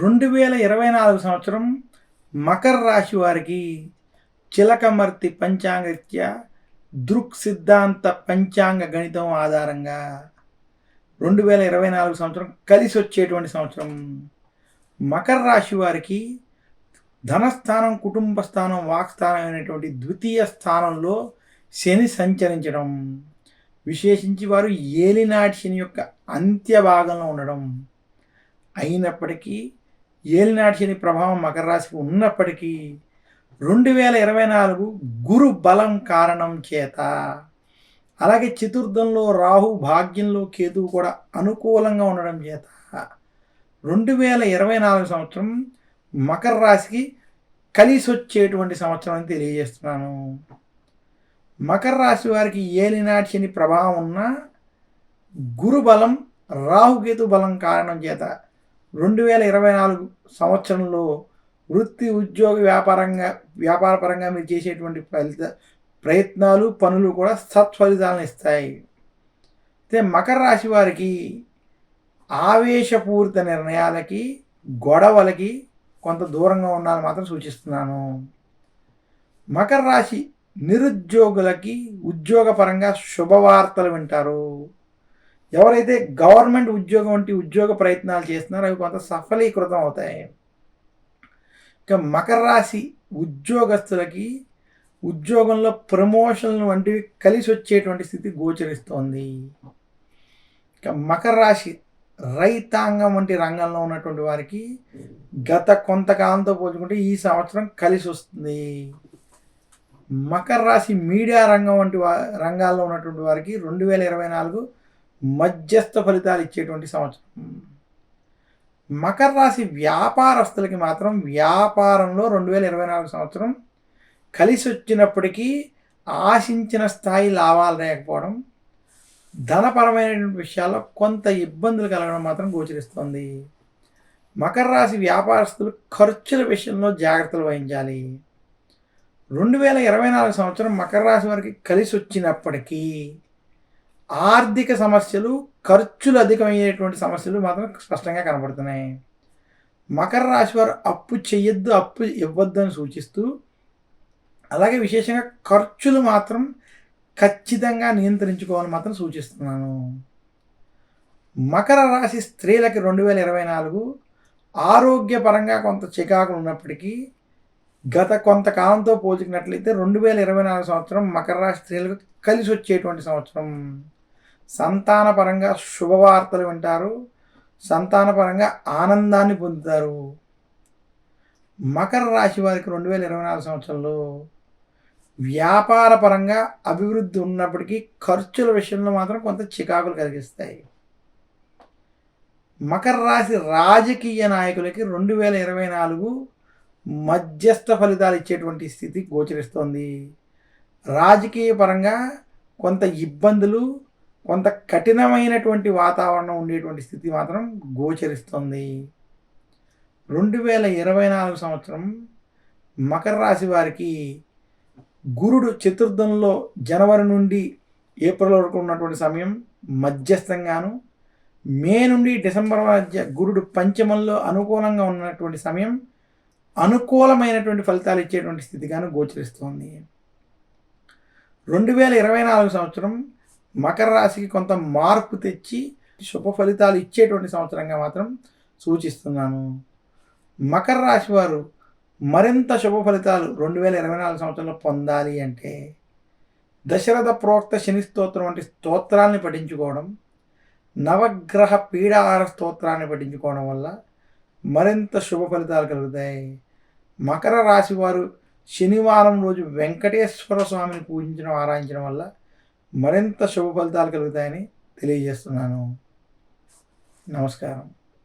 రెండు వేల ఇరవై నాలుగు సంవత్సరం మకర రాశి వారికి చిలకమర్తి పంచాంగత్య దృక్ సిద్ధాంత పంచాంగ గణితం ఆధారంగా రెండు వేల ఇరవై నాలుగు సంవత్సరం కలిసి వచ్చేటువంటి సంవత్సరం. మకర రాశి వారికి ధనస్థానం కుటుంబ స్థానం వాక్స్థానం అనేటువంటి ద్వితీయ స్థానంలో శని సంచరించడం. విశేషించి వారు ఏలినాటి శని యొక్క అంత్య భాగంలో ఉండడం. అయినప్పటికీ ఏలినాటి శని ప్రభావం మకర రాశికి ఉన్నప్పటికీ రెండు వేల ఇరవై నాలుగు గురు బలం కారణం చేత అలాగే చతుర్థంలో రాహు భాగ్యంలో కేతువు కూడా అనుకూలంగా ఉండడం చేత రెండు వేల ఇరవై నాలుగు సంవత్సరం మకర రాశికి కలిసి వచ్చేటువంటి సంవత్సరం అని తెలియజేస్తున్నాను. మకర రాశి వారికి ఏలినాటి శని ప్రభావం ఉన్న గురు బలం రాహుకేతు బలం కారణం చేత రెండు వేల ఇరవై నాలుగు సంవత్సరంలో వృత్తి ఉద్యోగ వ్యాపారంగా వ్యాపారపరంగా మీరు చేసేటువంటి ఫలిత ప్రయత్నాలు పనులు కూడా సత్ఫలితాలను ఇస్తాయి. అయితే మకర రాశి వారికి ఆవేశపూరిత నిర్ణయాలకి గొడవలకి కొంత దూరంగా ఉండాలని మాత్రం సూచిస్తున్నాను. మకర రాశి నిరుద్యోగులకి ఉద్యోగపరంగా శుభవార్తలు వింటారు. ఎవరైతే గవర్నమెంట్ ఉద్యోగం వంటి ఉద్యోగ ప్రయత్నాలు చేస్తున్నారో అవి కొంత సఫలీకృతం అవుతాయి. ఇక మకర రాశి ఉద్యోగస్తులకి ఉద్యోగంలో ప్రమోషన్లు వంటివి కలిసి వచ్చేటువంటి స్థితి గోచరిస్తోంది. ఇక మకర రాశి రైతాంగం వంటి రంగంలో ఉన్నటువంటి వారికి గత కొంతకాలంతో పోల్చుకుంటే ఈ సంవత్సరం కలిసి వస్తుంది. మకర రాశి మీడియా రంగం వంటి వా రంగాల్లో ఉన్నటువంటి వారికి రెండు వేల ఇరవై నాలుగు మధ్యస్థ ఫలితాలు ఇచ్చేటువంటి సంవత్సరం. మకర రాశి వ్యాపారస్తులకి మాత్రం వ్యాపారంలో రెండు వేల ఇరవై నాలుగు సంవత్సరం కలిసి వచ్చినప్పటికీ ఆశించిన స్థాయి లాభాలు లేకపోవడం ధనపరమైనటువంటి విషయాల్లో కొంత ఇబ్బందులు కలగడం మాత్రం గోచరిస్తుంది. మకర రాశి వ్యాపారస్తులు ఖర్చుల విషయంలో జాగ్రత్తలు వహించాలి. రెండు వేల ఇరవై నాలుగు సంవత్సరం మకర రాశి వారికి కలిసి వచ్చినప్పటికీ ఆర్థిక సమస్యలు ఖర్చులు అధికమయ్యేటువంటి సమస్యలు మాత్రం స్పష్టంగా కనబడుతున్నాయి. మకర రాశి వారు అప్పు చెయ్యొద్దు అప్పు ఇవ్వద్దు అని సూచిస్తూ అలాగే విశేషంగా ఖర్చులు మాత్రం ఖచ్చితంగా నియంత్రించుకోవాలని మాత్రం సూచిస్తున్నాను. మకర రాశి స్త్రీలకి రెండు వేల ఇరవై నాలుగు ఆరోగ్యపరంగా కొంత చికాకులు ఉన్నప్పటికీ గత కొంతకాలంతో పోల్చుకున్నట్లయితే రెండు వేల ఇరవై నాలుగు సంవత్సరం మకర రాశి స్త్రీలకు కలిసి వచ్చేటువంటి సంవత్సరం. సంతానపరంగా శుభవార్తలు వింటారు సంతానపరంగా ఆనందాన్ని పొందుతారు. మకర రాశి వారికి రెండు వేల ఇరవై నాలుగు సంవత్సరంలో వ్యాపారపరంగా అభివృద్ధి ఉన్నప్పటికీ ఖర్చుల విషయంలో మాత్రం కొంత చికాకులు కలిగిస్తాయి. మకర రాశి రాజకీయ నాయకులకి రెండు వేల ఇరవై నాలుగు మధ్యస్థ ఫలితాలు ఇచ్చేటువంటి స్థితి గోచరిస్తోంది. రాజకీయ పరంగా కొంత ఇబ్బందులు కొంత కఠినమైనటువంటి వాతావరణం ఉండేటువంటి స్థితి మాత్రం గోచరిస్తుంది. రెండు వేల ఇరవై నాలుగు సంవత్సరం మకర రాశి వారికి గురుడు చతుర్థంలో జనవరి నుండి ఏప్రిల్ వరకు ఉన్నటువంటి సమయం మధ్యస్థంగాను మే నుండి డిసెంబర్ మధ్య గురుడు పంచమంలో అనుకూలంగా ఉన్నటువంటి సమయం అనుకూలమైనటువంటి ఫలితాలు ఇచ్చేటువంటి స్థితిగాను గోచరిస్తోంది. రెండు వేల ఇరవై నాలుగు సంవత్సరం మకర రాశికి కొంత మార్పు తెచ్చి శుభ ఫలితాలు ఇచ్చేటువంటి సంవత్సరంగా మాత్రం సూచిస్తున్నాను. మకర రాశి వారు మరింత శుభ ఫలితాలు రెండు వేల ఇరవై నాలుగు సంవత్సరంలో పొందాలి అంటే దశరథ ప్రోక్త శని స్తోత్రం వంటి స్తోత్రాన్ని పఠించుకోవడం నవగ్రహ పీడాహార స్తోత్రాన్ని పఠించుకోవడం వల్ల మరింత శుభ ఫలితాలు కలుగుతాయి. మకర రాశి వారు శనివారం రోజు వెంకటేశ్వర స్వామిని పూజించడం ఆరాధించడం వల్ల మరింత శుభ ఫలితాలు కలుగుతాయని తెలియజేస్తున్నాను. నమస్కారం.